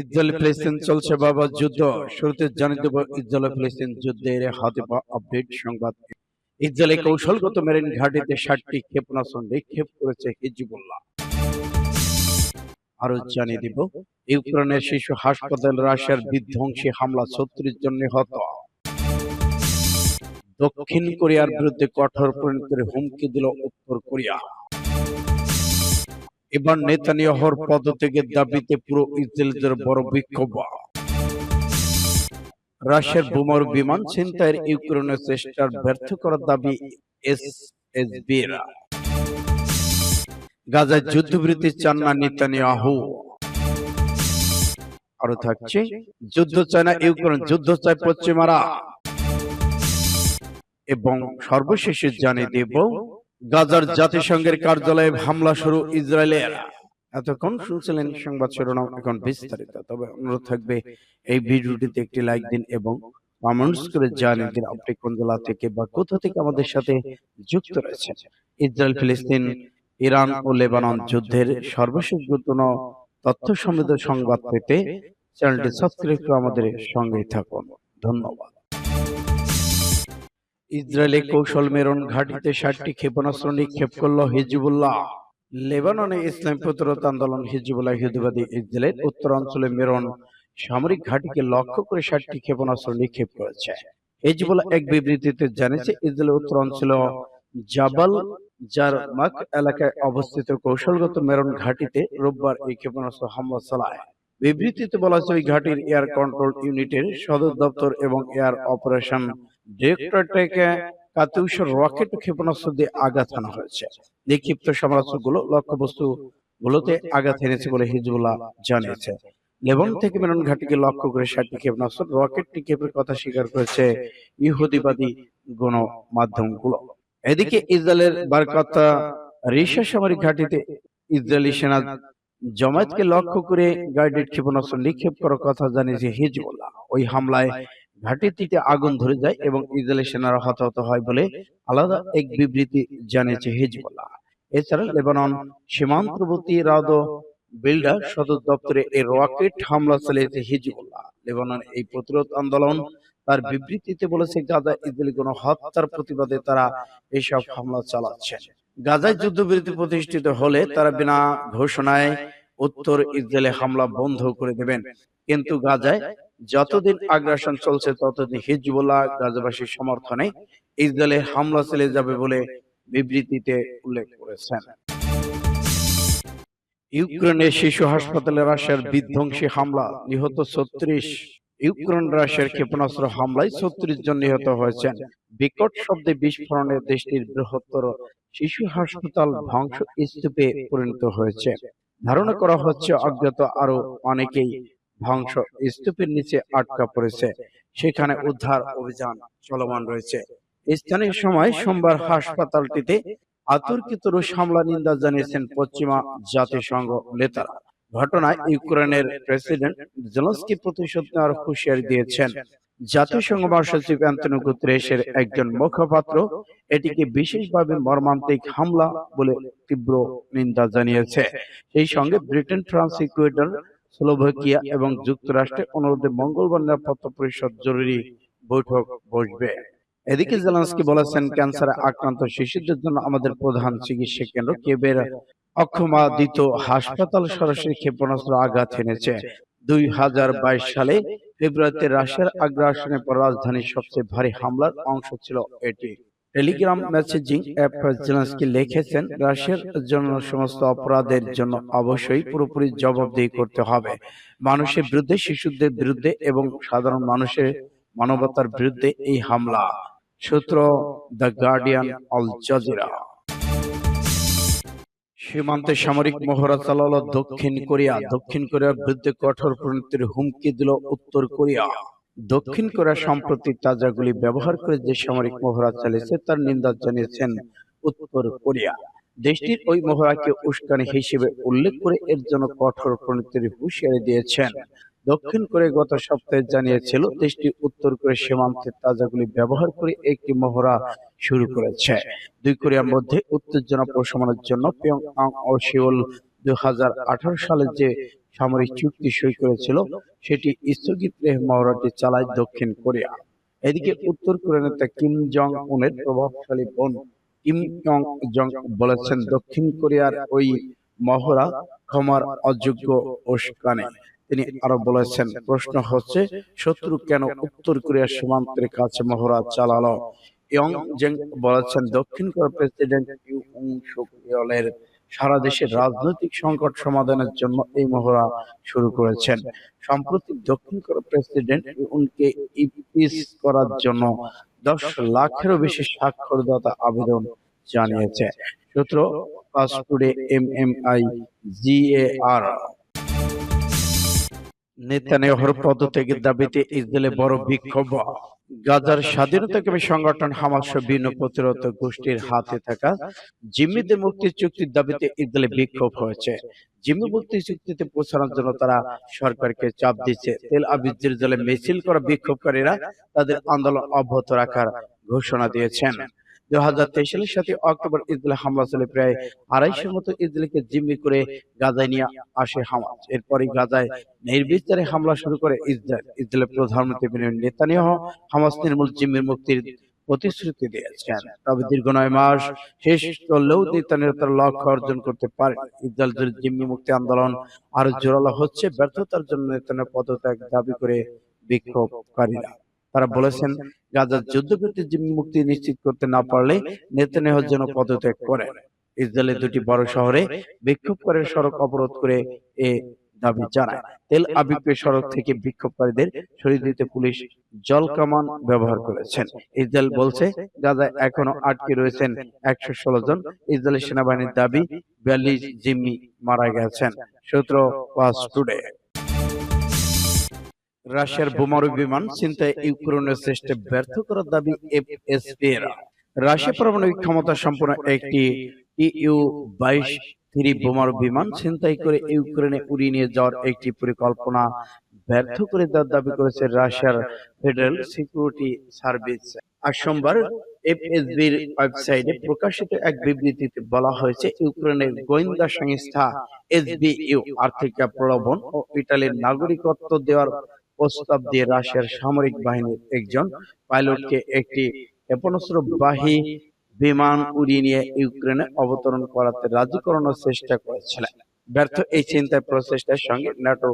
Israel ফিলিস্তিন চলছে বাবা যুদ্ধ। শুরুতে জানিয়ে দেব ইসরায়েল ফিলিস্তিন যুদ্ধের হাতে আপডেট সংবাদ। ইসরায়েলের কৌশলগত মেরিন ঘাটিতে ষাটটি ক্ষেপণাস্ত্র নিক্ষেপ করেছে হিজবুল্লাহ। আরও জানিয়ে দিব ইউক্রেনের শিশু হাসপাতাল রাশিয়ার বিধ্বংসী হামলা ছত্রিশ জন নিহত দক্ষিণ কোরিয়ার বিরুদ্ধে কঠোর পরিণতির হুমকি দিল উত্তর কোরিয়া। এবার নেতানিয়াহর পদত্যাগের দাবিতে পুরো ইসরায়েলের বড় বিক্ষোভ। রাশিয়ার বোমারু বিমান ছিনতাইয়ের ইউক্রেনের চেষ্টার ব্যর্থ করার দাবি এসএসবির। গাজায় যুদ্ধবিরতি চান না নেতানিয়াহু। আরও থাকছে, যুদ্ধ চায় না ইউক্রেন যুদ্ধ চায় পশ্চিমারা। এবং সর্বশেষে জানিয়ে দেব গাজার জাতিসংঘের কার্যালয়ে হামলা শুরু ইসরায়েলের। এতক্ষণ শুনছিলেন সংবাদ শিরোনাম এখন বিস্তারিত। তবে অনুরোধ থাকবে এই ভিডিওটিতে একটি লাইক দিন এবং কমেন্টস করে জানিয়ে দিন আপনি কোন জেলা থেকে বা কোথা থেকে আমাদের সাথে যুক্ত রয়েছেন? ইসরায়েল ফিলিস্তিন ইরান ও লেবানন যুদ্ধের সর্বশেষ গুরুত্বপূর্ণ তথ্য সমৃদ্ধ সংবাদ পেতে চ্যানেলটি সাবস্ক্রাইব করে আমাদের সঙ্গেই থাকুন। ধন্যবাদ। ইসরায়েলে কৌশল মেরন ঘাটিতে ষাটটি ক্ষেপণাস্ত্র নিক্ষেপ করল হিজবুল্লাহ। লেবাননে ইসলাম প্রতিরোধ আন্দোলন হিজবুল্লাহ হিজবাদী ইসরায়েলের উত্তরাঞ্চলে মেরন সামরিক ঘাটিকে লক্ষ্য করে ষাটটি ক্ষেপণাস্ত্র নিক্ষেপ করেছে। হিজবুল্লাহ এক বিবৃতিতে জানিয়েছে ইসরায়েলের উত্তরাঞ্চল জাবাল জারমাক এলাকায় অবস্থিত কৌশলগত মেরন ঘাটিতে রোববার এই ক্ষেপণাস্ত্র হামলা চালায়। বিবৃতিতে বলা হয়েছে ওই ঘাটির এয়ার কন্ট্রোল ইউনিটের সদর দপ্তর এবং এয়ার অপারেশন ডিরেক্টরেটকে কাতিউস রকেট ক্ষেপণাস্ত্র দিয়ে আঘাত হানা হয়েছে। নিক্ষিপ্ত সমরাস্ত্রগুলো লক্ষ্যবস্তু গুলোতে আঘাত এনেছে বলে হিজবুল্লাহ জানিয়েছে। লেবন থেকে মেরন ঘাটিকে লক্ষ্য করে ষাটটি ক্ষেপণাস্ত্র রকেট নিক্ষেপের কথা স্বীকার করেছে ইহুদিবাদী গণমাধ্যমগুলো। এদিকে ইসরায়েলের বারকাতা রিসা সামরিক ঘাটিতে ইসরায়েলি সেনা জমায়েতকে লক্ষ্য করে গাইডেড ক্ষেপণাস্ত্র নিক্ষেপ করার কথা জানিয়েছে হিজবুল্লাহ। ওই হামলায় ঘাটিটিতে আগুন ধরে যায় এবং ইসরায়েলি সেনারা হতাহত হয় বলে আলাদা এক বিবৃতি জানিয়েছে হিজবুল্লাহ। এছাড়া লেবানন সীমান্তবর্তী রাদ বিল্ডার সদর দপ্তরে এই রকেট হামলা চালিয়েছে হিজবুল্লাহ। লেবানন এই প্রতিরোধ আন্দোলন তার বিবৃতিতে বলেছে, গাজা, ইসরায়েলি কোন হত্যার প্রতিবাদে তারা এসব হামলা চালাচ্ছে। গাজায় যুদ্ধবিরতি প্রতিষ্ঠিত হলে তারা বিনা ঘোষণায় উত্তর ইসরায়েলে হামলা বন্ধ করে দেবেন। কিন্তু গাজায় যতদিন আগ্রাসন চলছে ততদিন হিজবুল্লাহ গাজাবাসীর সমর্থনে ইসরায়েলে হামলা চালিয়ে যাবে বলে বিবৃতিতে উল্লেখ করেছেন। ইউক্রেনের শিশু হাসপাতালে রাশিয়ার বিধ্বংসী হামলা নিহত ছত্রিশ। ইউক্রেন রাশিয়ার ক্ষেপণাস্ত্র হামলায় ছত্রিশ জন নিহত হয়েছেন। বিকট শব্দে বিস্ফোরণে দেশটির বৃহত্তর শিশু হাসপাতাল ধ্বংস স্তূপে পরিণত হয়েছে। ধারণা করা হচ্ছে অজ্ঞাত আরও অনেকেই ধ্বংস, স্তূপের নিচে আটকা পড়েছে। সেখানে উদ্ধার অভিযান চলমান রয়েছে। স্থানীয় সময় সোমবার হাসপাতালটিতে আতর্কিত রুশ হামলা নিন্দা জানিয়েছেন পশ্চিমা জাতিসংঘ নেতারা। ঘটনায় ইউক্রেনের প্রেসিডেন্ট জেলস্কি প্রতিশোধ নেওয়ার হুঁশিয়ারি দিয়েছেন। জাতিসংঘ মহাসচিব অ্যান্টনি গুতরেসের একজন মুখপাত্র এটিকে বিশেষভাবে মর্মান্তিক হামলা বলে তীব্র নিন্দা জানিয়েছে। সেই সঙ্গে ব্রিটেন ফ্রান্স, ইকুয়েডর স্লোভাকিয়া এবং যুক্তরাষ্ট্রে অনুরোধে মঙ্গলবার নিরাপত্তা পরিষদ জরুরি বৈঠক বসবে। এদিকে জেলান্সকি বলেছেন ক্যান্সারে আক্রান্ত শিশুদের জন্য আমাদের প্রধান চিকিৎসা কেন্দ্র কেবের অক্ষমাদিত হাসপাতাল সরাসরি ক্ষেপণাস্ত্র আঘাত এনেছে। দুই হাজার বাইশ সালে ফেব্রুয়ারিতে রাশিয়ার আগ্রাসনের পর রাজধানীর সবচেয়ে ভারী হামলার অংশ ছিল এটি। টেলিগ্রাম মেসেজিং অ্যাপ জেলেন্সকি লিখেছেন রাশিয়ার জন্য সমস্ত অপরাধের জন্য অবশ্যই পুরোপুরি জবাবদিহি করতে হবে। মানুষের বিরুদ্ধে শিশুদের বিরুদ্ধে এবং সাধারণ মানুষের মানবতার বিরুদ্ধে এই হামলা। সূত্র দ্য গার্ডিয়ান অল জাজিরা। সীমান্তে সামরিক মহড়া চালালো দক্ষিণ কোরিয়া। দক্ষিণ কোরিয়ার বিরুদ্ধে কঠোর পরিণতির হুমকি দিল উত্তর কোরিয়া। দক্ষিণ কোরিয়া সম্প্রতি তাজাগুলি ব্যবহার করে যে সামরিক মহড়া চালিয়েছে তার নিন্দা জানিয়েছেন উত্তর কোরিয়া। দেশটির ওই মহড়াকে উস্কানি হিসেবে উল্লেখ করে এর জন্য কঠোর পরিণতির হুঁশিয়ারি দিয়েছেন। দক্ষিণ কোরিয়া গত সপ্তাহে জানিয়েছিল দেশটি উত্তর কোরিয়া সীমান্তে তাজাগুলি ব্যবহার করে একটি মহড়া শুরু করেছে। দুই কোরিয়ার মধ্যে উত্তেজনা প্রশমনের জন্য পিয়ংয়াং ও সিওল দুই হাজার আঠারো সালে যে সামরিক চুক্তি সই করেছিল সেটি স্থগিত মহড়াটি চালায় দক্ষিণ কোরিয়া। এদিকে উত্তর কোরিয়ার নেতা কিম জং উনের প্রভাবশালী বোন কিম ইয়ং জং বলেছেন দক্ষিণ কোরিয়ার ওই মহড়া ক্ষমার অযোগ্য উস্কানি। তিনি আরও বলেছেন প্রশ্ন হচ্ছে শত্রু কেন উত্তর কোরিয়ার সীমান্তের কাছে মহড়া চালালো? ইয়ং জেং বলেছেন দক্ষিণ কোরিয়ার প্রেসিডেন্ট ইউ উং সুক ইয়লের সারা দেশের রাজনৈতিক সংকট সমাধানের জন্য এই মহড়া শুরু করেছেন। সম্প্রতি দক্ষিণ কোরিয়ার প্রেসিডেন্ট ইউনকে ইপিস করার জন্য দশ লাখেরও বেশি স্বাক্ষরদাতা আবেদন জানিয়েছে। সূত্র পাসপোর্টে এম এম আই জিএআর। নেতানিয়াহুর পদত্যাগের দাবিতে ইসরায়েলে বড় বিক্ষোভ। গাজার স্বাধীনতাকামী সংগঠন হামাস বিভিন্ন প্রতিরোধ গোষ্ঠীর হাতে থাকা জিম্মিদের মুক্তি চুক্তির দাবিতে ইসরায়েলে বিক্ষোভ হয়েছে। জিম্মি মুক্তি চুক্তিতে পৌঁছানোর জন্য তারা সরকারকে চাপ দিচ্ছে। তেল আবিব জেরুজালেম মিছিল করা বিক্ষোভকারীরা তাদের আন্দোলন অব্যাহত রাখার ঘোষণা দিয়েছেন। হাজার সালের সাথে অক্টোবর ইসরায়েল হামলা চলে প্রায় আড়াইশোর মতো ইসরায়েলকে জিম্মি করে গাজায় নিয়ে আসে হামাস। গাজায় নির্বিচারে হামলা শুরু করে ইসরায়েল। ইসরায়েলের প্রধানমন্ত্রী নেতানিয়াহু হামাস নির্মূল জিম্মির মুক্তির প্রতিশ্রুতি দিয়েছেন। তবে দীর্ঘ নয় মাস শেষ করলেও নেতানিয়াহু তার লক্ষ্য অর্জন করতে পারে ইসরায়েল জিম্মি মুক্তি আন্দোলন আরও জোরালো হচ্ছে, ব্যর্থতার জন্য নেতানিয়াহু পদত্যাগ দাবি করে বিক্ষোভকারীরা। তারা বলেছেন গাজার যুদ্ধবিরতি জিম্মি মুক্তি নিশ্চিত করতে না পারলে নেতানিয়াহুর জন্য পদত্যাগ করেন ইসরায়েলের দুটি বড় শহরে বিক্ষোভকারীরা সড়ক অবরোধ করে এ দাবি জানায়। তেল আবিবে সড়ক থেকে বিক্ষোভকারীদের সরিয়ে দিতে পুলিশ জল কামান ব্যবহার করেছেন। ইসরায়েল বলছে গাজায় এখনও আটকে রয়েছেন একশো ষোলো জন। ইসরায়েলি সেনাবাহিনীর দাবি বিয়াল্লিশ জিম্মি মারা গেছেন। সূত্র ওয়াজ টুডে রাশিয়ার বোমারু বিমান চিন্তায় ইউক্রেনের চেষ্টা ব্যর্থ করার দাবি এফএসপি এর রাশিয়া পারমাণবিক ক্ষমতা সম্পন্ন একটি ইউ বাইশ থ্রি বোমারু বিমান ছিনতাই করে ইউক্রেনে উড়িয়ে নিয়ে যাওয়ার একটি পরিকল্পনা ব্যর্থ করে দেওয়ার দাবি করেছে রাশিয়ার ফেডারেল সিকিউরিটি সার্ভিস আজ সোমবার এফএসবির ওয়েবসাইটে প্রকাশিত এক বিবৃতিতে বলা হয়েছে ইউক্রেনের গোয়েন্দা সংস্থা এসবিইউ আর্থিক প্রলোভন ও ইটালির নাগরিকত্ব দেওয়ার প্রস্তাব দিয়ে রাশিয়ার সামরিক বাহিনীর একজন পাইলটকে একটি ক্ষেপণাস্ত্রবাহী বিমান উড়িয়ে নিয়ে ইউক্রেনে অবতরণ করাতে রাজি করানোর চেষ্টা করেছিলেন। ব্যর্থ এই চিন্তায় প্রচেষ্টার সঙ্গে ন্যাটো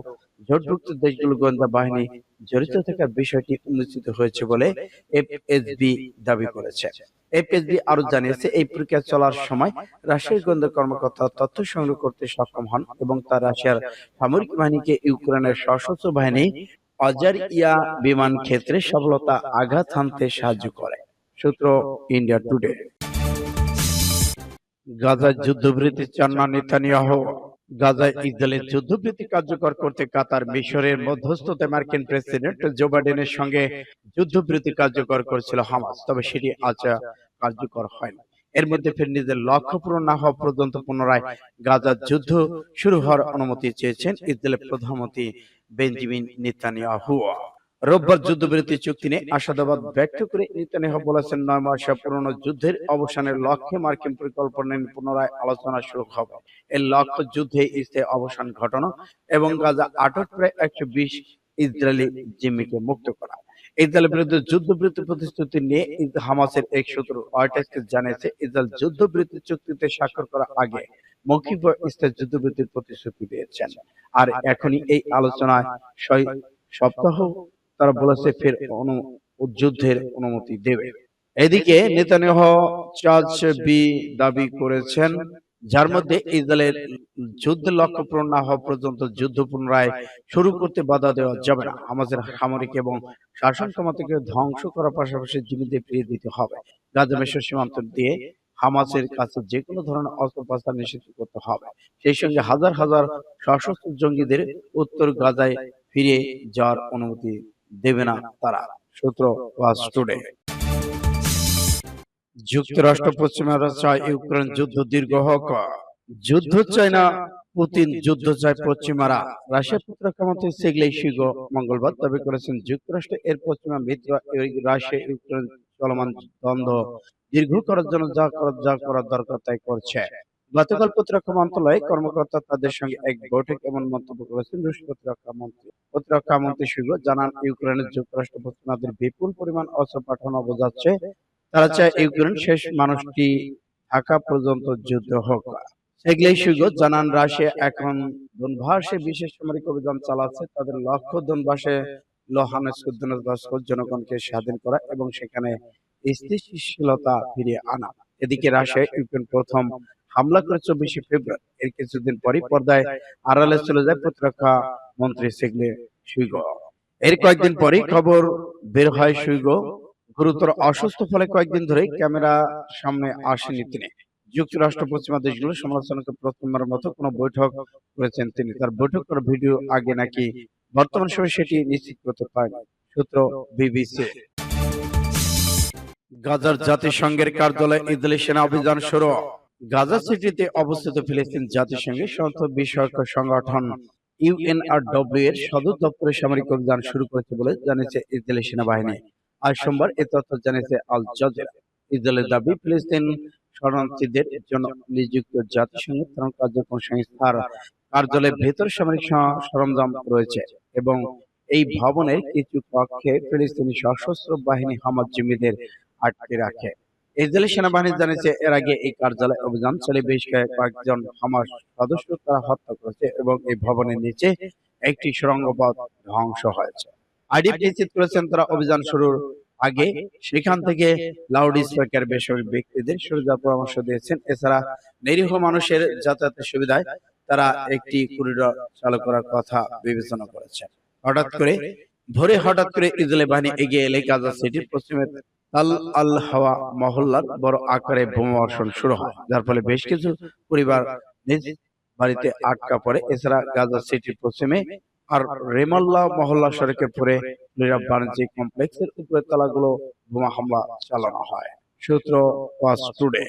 জোটভুক্ত দেশগুলো গোয়েন্দা বাহিনী জড়িত থাকার বিষয়টি উন্মোচিত হয়েছে বলে এফএসবি দাবি করেছে। এফএসবি আরও জানিয়েছে, এই প্রক্রিয়া চলার সময় রাশিয়ার গোয়েন্দা কর্মকর্তা তথ্য সংগ্রহ করতে সক্ষম হন এবং তা রাশিয়ার সামরিক বাহিনীকে ইউক্রেনের সশস্ত্র বাহিনী অজার ইয়া বিমান ক্ষেত্রে সফলতা আঘাত হানতে সাহায্য করে। সূত্র ইন্ডিয়া টুডে। গাজায় যুদ্ধবিরতি চান না নেতানিয়াহু। গাজায় ইসরায়েলের যুদ্ধবৃত্তি কার্যকর করতে কাতার মিশরের মধ্যস্থতায় মার্কিন প্রেসিডেন্ট জো বাইডেনের সঙ্গে যুদ্ধবিরতি কার্যকর করেছিল হামাস। তবে সেটি আজ কার্যকর হয়নি এর মধ্যে ফের নিজের লক্ষ্য পূরণ না হওয়া পর্যন্ত পুনরায় গাজার যুদ্ধ শুরু হওয়ার অনুমতি চেয়েছেন ইসরায়েলের প্রধানমন্ত্রী বেঞ্জামিন নেতানিয়াহু। রোববার যুদ্ধবিরতি চুক্তি নিয়ে আশাবাদ ব্যক্ত করে নেতানিয়াহু বলেছেন, নয় মাসে পুরনো যুদ্ধের অবসানের লক্ষ্যে মার্কিন পরিকল্পনা নিয়ে পুনরায় আলোচনা শুরু হবে। এর লক্ষ্য যুদ্ধে স্থায়ী অবসান ঘটানো এবং গাজা আটক প্রায় একশো বিশ ইসরায়েলি জিম্মিকে মুক্ত করা। ইসরায়েলের বিরুদ্ধে যুদ্ধবিরতি প্রতিশ্রুতি নিয়ে হামাসের এক সূত্র রয়টার্সকে জানিয়েছে, ইসরায়েল যুদ্ধবিরতি চুক্তিতে স্বাক্ষর করার আগে মৌখিক স্থায়ী যুদ্ধবিরতির প্রতিশ্রুতি দিয়েছেন। আর এখনই এই আলোচনায় ছয় সপ্তাহ তারা বলেছে ফের অনু যুদ্ধের অনুমতি দেবে। এদিকে নেতানিয়াহু চার্জ বি দাবি করেছেন যার মধ্যে ইসরায়েলের যুদ্ধের লক্ষ্য পূরণ না হওয়া পর্যন্ত যুদ্ধ পুনরায় শুরু করতে বাধা দেওয়া যাবে না। আমাদের সামরিক এবং শাসন ক্ষমতাকে ধ্বংস করার পাশাপাশি জীবিতদের ফিরিয়ে দিতে হবে। গাজা মিশর সীমান্ত দিয়ে হামাসের কাছে যে কোনো ধরনের অস্ত্র পাচার নিষিদ্ধ করতে হবে। সেই সঙ্গে হাজার হাজার সশস্ত্র জঙ্গিদের উত্তর গাজায় ফিরে যাওয়ার অনুমতি দেবে না তারা। সূত্র ওয়াজ টুডে। যুক্তরাষ্ট্র পশ্চিমারা চায় ইউক্রেন, যুদ্ধ দীর্ঘ হোক। যুদ্ধ চায় না, পুতিন যুদ্ধ চায় পশ্চিমারা রাশিয়া প্রতিরক্ষা মন্ত্রী সেগলেই শিগো মঙ্গলবার দাবি করেছেন, যুক্তরাষ্ট্র এর পশ্চিমা মিত্র রাশিয়া, ইউক্রেন চলমান দ্বন্দ্ব দীর্ঘ করার জন্য যা করার যা করার দরকার তাই করছে। গতকাল প্রতিরক্ষা মন্ত্রণালয়ে কর্মকর্তা তাদের সঙ্গে এক বৈঠক এমন মন্তব্য করেছেন, রুশ প্রতিরক্ষা মন্ত্রী প্রতিরক্ষা মন্ত্রী শুভ জানান, ইউক্রেনের যুক্তরাষ্ট্র পশ্চিমাদের বিপুল পরিমাণ অস্ত্র পাঠানো বোঝাচ্ছে তারা চায় ইউক্রেন শেষ মানুষটি থাকা পর্যন্ত যুদ্ধ হোক। সেগলেই শুভ জানান রাশিয়া এখন দোনভাসে বিশেষ সামরিক অভিযান চালাচ্ছে। তাদের লক্ষ্য দোনভাসে লোহানেস্ক জনগণকে স্বাধীন করা এবং সেখানে স্থিতিশীলতা ফিরিয়ে আনা। এদিকে রাশিয়া ইউক্রেন প্রথম হামলা করে চব্বিশে ফেব্রুয়ারি। এর কিছুদিন পরই পর্দায় আড়ালে চলে যায় প্রতিরক্ষা মন্ত্রী সেগলে সুইগ এর কয়েকদিন পরই খবর বের হয় সুইগ গুরুতর অসুস্থ ফলে কয়েকদিন ধরে ক্যামেরা সামনে আসেনি তিনি। যুক্তরাষ্ট্র, পশ্চিমা দেশগুলো সমালোচনাকে প্রথমবারের মতো কোনো বৈঠক করেছেন তিনি। তার বৈঠক করার ভিডিও আগে নাকি বর্তমান সময়ে সেটি নিশ্চিত করতে পারেন, সূত্র বিবিসি। গাজার জাতিসংঘের কার্যালয়ে ইসরায়েলি সেনা অভিযান শুরু। গাজা সিটিতে অবস্থিত ফিলিস্তিন জাতিসংঘের সমস্ত বিষয়ক সংগঠন ইউএনআরডব্লিউ এর সদর দপ্তরে সামরিক অভিযান শুরু করেছে বলে জানিয়েছে ইসরায়েলি সেনাবাহিনী। আজ সোমবার এ তথ্য জানিয়েছে আল জাজিরা। ইসরায়েলের দাবি, ফিলিস্তিন শরণার্থীদের জন্য নিযুক্ত জাতিসংঘের ত্রাণ কার্যক্রম সংস্থার কার্যালয়ের ভেতর সামরিক সরঞ্জাম রয়েছে এবং এই ভবনের কিছু কক্ষে ফিলিস্তিনি সশস্ত্র বাহিনী হামাজ জিম্মিদের আটকে রাখে। ইসরায়েলি সেনাবাহিনী জানিয়েছে, এর আগে এই কার্যালয় অভিযান চালিয়ে বেশ কয়েক- কয়েকজন হামাস সদস্য তারা হত্যা করেছে এবং এই ভবনের নিচে একটি সুড়ঙ্গ পথ ধ্বংস হয়েছে। আইডিএফ নিশ্চিত করেছেন তারা অভিযান শুরুর আগে। সেখান থেকে লাউড স্পিকার বেসরকারি ব্যক্তিদের যাওয়ার পরামর্শ দিয়েছেন। এছাড়া নিরীহ মানুষের যাতায়াতের সুবিধায় তারা একটি করিডর চালু করার কথা বিবেচনা করেছে হঠাৎ করে ভোরে হঠাৎ করে ইসরায়েলি বাহিনী এগিয়ে এলে গাজা সিটির পশ্চিমে আল আল হাওয়া মহল্লার বড় আকারে বোমা বর্ষণ শুরু হয়। যার ফলে বেশ কিছু পরিবার নিজ বাড়িতে আটকা পড়ে। এছাড়া গাজা সিটির পশ্চিমে আর রেমাল্লা মহল্লা সড়কে পরে নীরব বাণিজ্যিক কমপ্লেক্সের উপরের তালাগুলো বোমা হামলা চালানো হয়। সূত্র ওয়াজ টুডে।